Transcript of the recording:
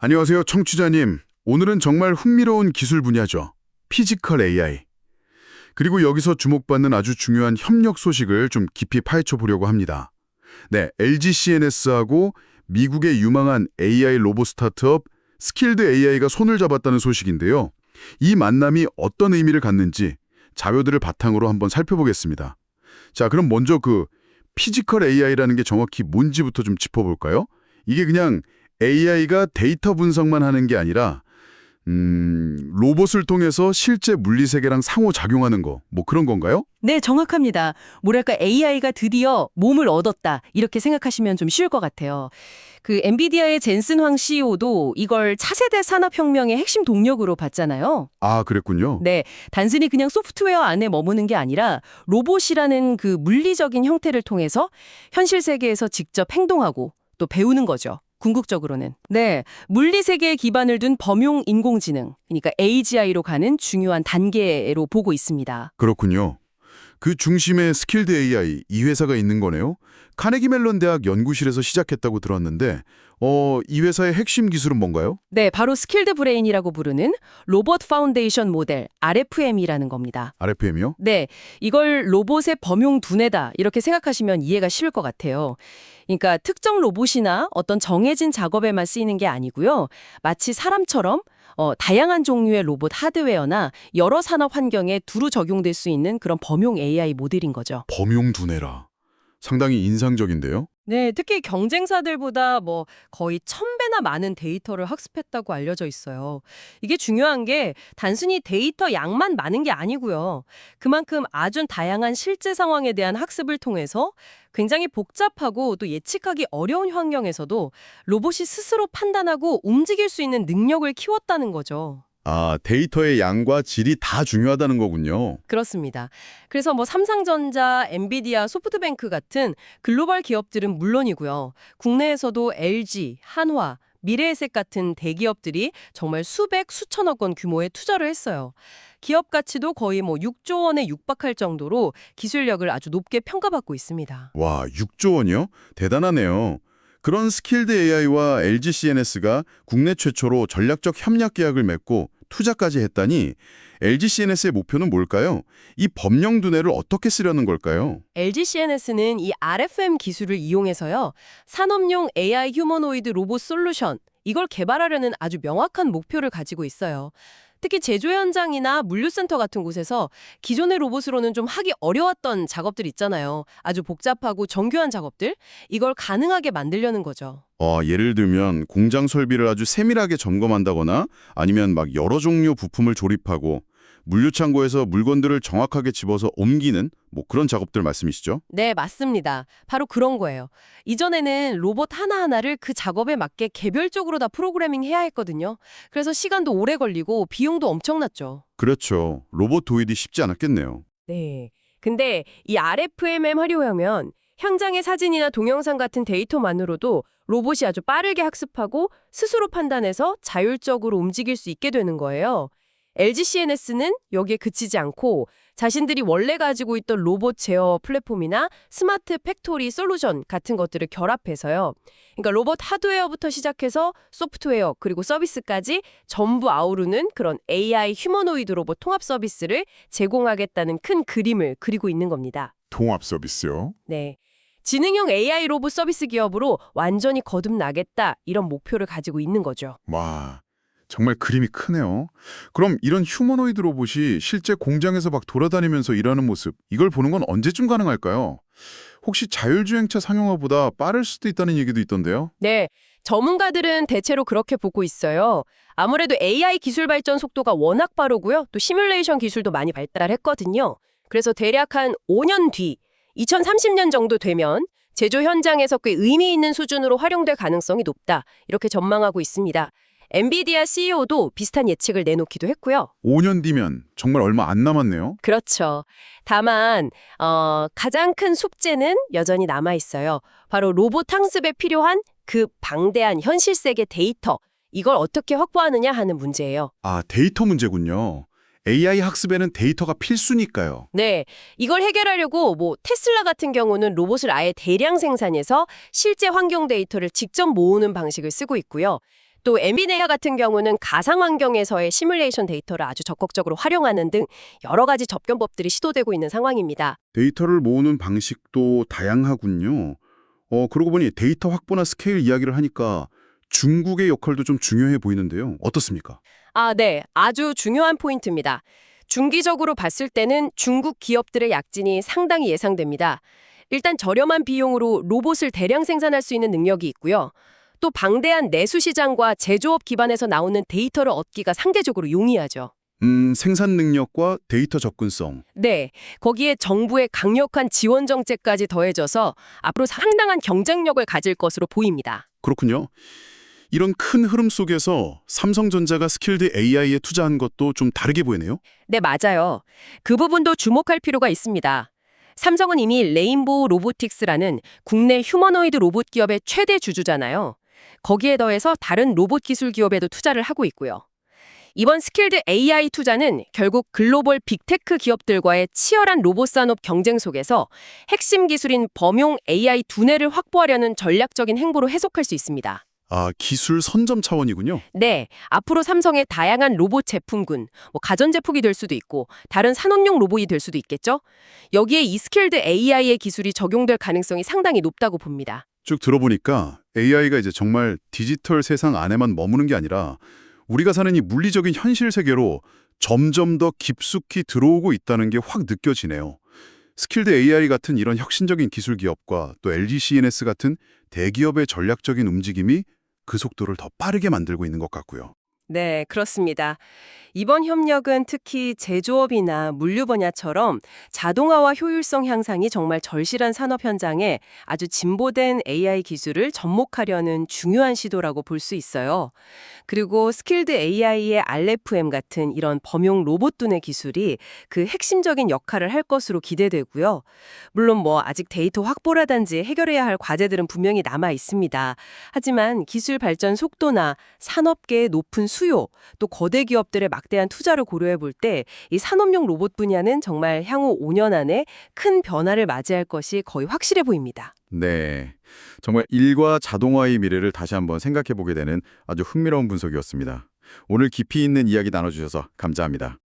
안녕하세요, 청취자님. 오늘은 정말 흥미로운 기술 분야죠. 피지컬 AI. 그리고 여기서 주목받는 아주 중요한 협력 소식을 좀 깊이 파헤쳐 보려고 합니다. 네, LG CNS하고 미국의 유망한 AI 로봇 스타트업 스킬드 AI가 손을 잡았다는 소식인데요. 이 만남이 어떤 의미를 갖는지 자료들을 바탕으로 한번 살펴보겠습니다. 자, 그럼 먼저 그 피지컬 AI라는 게 정확히 뭔지부터 좀 짚어볼까요? 이게 그냥 AI가 데이터 분석만 하는 게 아니라 음, 로봇을 통해서 실제 물리 세계랑 상호작용하는 거, 뭐 그런 건가요? 네, 정확합니다. 뭐랄까 AI가 드디어 몸을 얻었다. 이렇게 생각하시면 좀 쉬울 것 같아요. 그 엔비디아의 젠슨 황 CEO도 이걸 차세대 산업혁명의 핵심 동력으로 봤잖아요. 아, 그랬군요. 네, 단순히 그냥 소프트웨어 안에 머무는 게 아니라 로봇이라는 그 물리적인 형태를 통해서 현실 세계에서 직접 행동하고 또 배우는 거죠. 궁극적으로는. 네, 물리 세계에 기반을 둔 범용 인공지능, 그러니까 AGI로 가는 중요한 단계로 보고 있습니다. 그렇군요. 그 중심에 스킬드 AI 이 회사가 있는 거네요. 카네기 멜론 대학 연구실에서 시작했다고 들었는데 어, 이 회사의 핵심 기술은 뭔가요? 네, 바로 스킬드 브레인이라고 부르는 로봇 파운데이션 모델 RFM이라는 겁니다. RFM이요? 네, 이걸 로봇의 범용 두뇌다 이렇게 생각하시면 이해가 쉬울 것 같아요. 그러니까 특정 로봇이나 어떤 정해진 작업에만 쓰이는 게 아니고요. 마치 사람처럼 어, 다양한 종류의 로봇 하드웨어나 여러 산업 환경에 두루 적용될 수 있는 그런 범용 AI 모델인 거죠. 범용 두뇌라. 상당히 인상적인데요. 네, 특히 경쟁사들보다 뭐 거의 천 배나 많은 데이터를 학습했다고 알려져 있어요. 이게 중요한 게 단순히 데이터 양만 많은 게 아니고요. 그만큼 아주 다양한 실제 상황에 대한 학습을 통해서 굉장히 복잡하고 또 예측하기 어려운 환경에서도 로봇이 스스로 판단하고 움직일 수 있는 능력을 키웠다는 거죠. 아, 데이터의 양과 질이 다 중요하다는 거군요. 그렇습니다. 그래서 뭐 삼성전자, 엔비디아, 소프트뱅크 같은 글로벌 기업들은 물론이고요. 국내에서도 LG, 한화, 미래에셋 같은 대기업들이 정말 수백, 수천억 원 규모의 투자를 했어요. 기업 가치도 거의 뭐 6조 원에 육박할 정도로 기술력을 아주 높게 평가받고 있습니다. 와, 6조 원이요? 대단하네요. 그런 스킬드 AI와 LG CNS가 국내 최초로 전략적 협력 계약을 맺고 투자까지 했다니 LG CNS의 목표는 뭘까요? 이 범용 두뇌를 어떻게 쓰려는 걸까요? LG CNS는 이 RFM 기술을 이용해서요. 산업용 AI 휴머노이드 로봇 솔루션 이걸 개발하려는 아주 명확한 목표를 가지고 있어요. 특히 제조 현장이나 물류센터 같은 곳에서 기존의 로봇으로는 좀 하기 어려웠던 작업들 있잖아요. 아주 복잡하고 정교한 작업들 이걸 가능하게 만들려는 거죠. 어, 예를 들면 공장 설비를 아주 세밀하게 점검한다거나 아니면 막 여러 종류 부품을 조립하고 물류 창고에서 물건들을 정확하게 집어서 옮기는 뭐 그런 작업들 말씀이시죠? 네, 맞습니다. 바로 그런 거예요. 이전에는 로봇 하나하나를 그 작업에 맞게 개별적으로 다 프로그래밍 해야 했거든요. 그래서 시간도 오래 걸리고 비용도 엄청났죠. 그렇죠. 로봇 도입이 쉽지 않았겠네요. 네. 근데 이 RFMM 하려면 현장의 사진이나 동영상 같은 데이터만으로도 로봇이 아주 빠르게 학습하고 스스로 판단해서 자율적으로 움직일 수 있게 되는 거예요. LG CNS는 여기에 그치지 않고 자신들이 원래 가지고 있던 로봇 제어 플랫폼이나 스마트 팩토리 솔루션 같은 것들을 결합해서요. 그러니까 로봇 하드웨어부터 시작해서 소프트웨어 그리고 서비스까지 전부 아우르는 그런 AI 휴머노이드 로봇 통합 서비스를 제공하겠다는 큰 그림을 그리고 있는 겁니다. 통합 서비스요? 네. 지능형 AI 로봇 서비스 기업으로 완전히 거듭나겠다 이런 목표를 가지고 있는 거죠. 와, 정말 그림이 크네요. 그럼 이런 휴머노이드 로봇이 실제 공장에서 막 돌아다니면서 일하는 모습, 이걸 보는 건 언제쯤 가능할까요? 혹시 자율주행차 상용화보다 빠를 수도 있다는 얘기도 있던데요? 네. 전문가들은 대체로 그렇게 보고 있어요. 아무래도 AI 기술 발전 속도가 워낙 빠르고요. 또 시뮬레이션 기술도 많이 발달했거든요. 그래서 대략 한 5년 뒤, 2030년 정도 되면 제조 현장에서 꽤 의미 있는 수준으로 활용될 가능성이 높다. 이렇게 전망하고 있습니다. 엔비디아 CEO도 비슷한 예측을 내놓기도 했고요. 5년 뒤면 정말 얼마 안 남았네요. 그렇죠. 다만 어, 가장 큰 숙제는 여전히 남아 있어요. 바로 로봇 학습에 필요한 그 방대한 현실 세계 데이터. 이걸 어떻게 확보하느냐 하는 문제예요. 아, 데이터 문제군요. AI 학습에는 데이터가 필수니까요. 네, 이걸 해결하려고 뭐 테슬라 같은 경우는 로봇을 아예 대량 생산해서 실제 환경 데이터를 직접 모으는 방식을 쓰고 있고요. 또 엔비네아 같은 경우는 가상 환경에서의 시뮬레이션 데이터를 아주 적극적으로 활용하는 등 여러 가지 접견법들이 시도되고 있는 상황입니다. 데이터를 모으는 방식도 다양하군요. 어, 그러고 보니 데이터 확보나 스케일 이야기를 하니까 중국의 역할도 좀 중요해 보이는데요. 어떻습니까? 아, 네. 아주 중요한 포인트입니다. 중기적으로 봤을 때는 중국 기업들의 약진이 상당히 예상됩니다. 일단 저렴한 비용으로 로봇을 대량 생산할 수 있는 능력이 있고요. 또 방대한 내수 시장과 제조업 기반에서 나오는 데이터를 얻기가 상대적으로 용이하죠. 음, 생산 능력과 데이터 접근성. 네, 거기에 정부의 강력한 지원 정책까지 더해져서 앞으로 상당한 경쟁력을 가질 것으로 보입니다. 그렇군요. 이런 큰 흐름 속에서 삼성전자가 스킬드 AI에 투자한 것도 좀 다르게 보이네요. 네, 맞아요. 그 부분도 주목할 필요가 있습니다. 삼성은 이미 레인보우 로보틱스라는 국내 휴머노이드 로봇 기업의 최대 주주잖아요. 거기에 더해서 다른 로봇 기술 기업에도 투자를 하고 있고요. 이번 스킬드 AI 투자는 결국 글로벌 빅테크 기업들과의 치열한 로봇 산업 경쟁 속에서 핵심 기술인 범용 AI 두뇌를 확보하려는 전략적인 행보로 해석할 수 있습니다. 아, 기술 선점 차원이군요. 네, 앞으로 삼성의 다양한 로봇 제품군, 뭐 가전제품이 될 수도 있고 다른 산업용 로봇이 될 수도 있겠죠. 여기에 이 스킬드 AI의 기술이 적용될 가능성이 상당히 높다고 봅니다. 쭉 들어보니까 AI가 이제 정말 디지털 세상 안에만 머무는 게 아니라 우리가 사는 이 물리적인 현실 세계로 점점 더 깊숙이 들어오고 있다는 게 확 느껴지네요. 스킬드 AI 같은 이런 혁신적인 기술 기업과 또 LG CNS 같은 대기업의 전략적인 움직임이 그 속도를 더 빠르게 만들고 있는 것 같고요. 네, 그렇습니다. 이번 협력은 특히 제조업이나 물류 분야처럼 자동화와 효율성 향상이 정말 절실한 산업 현장에 아주 진보된 AI 기술을 접목하려는 중요한 시도라고 볼 수 있어요. 그리고 스킬드 AI의 RFM 같은 이런 범용 로봇 두뇌 기술이 그 핵심적인 역할을 할 것으로 기대되고요. 물론 뭐 아직 데이터 확보라든지 해결해야 할 과제들은 분명히 남아 있습니다. 하지만 기술 발전 속도나 산업계의 높은 수요, 또 거대 기업들의 막대한 투자를 고려해 볼 때 이 산업용 로봇 분야는 정말 향후 5년 안에 큰 변화를 맞이할 것이 거의 확실해 보입니다. 네. 정말 일과 자동화의 미래를 다시 한번 생각해 보게 되는 아주 흥미로운 분석이었습니다. 오늘 깊이 있는 이야기 나눠주셔서 감사합니다.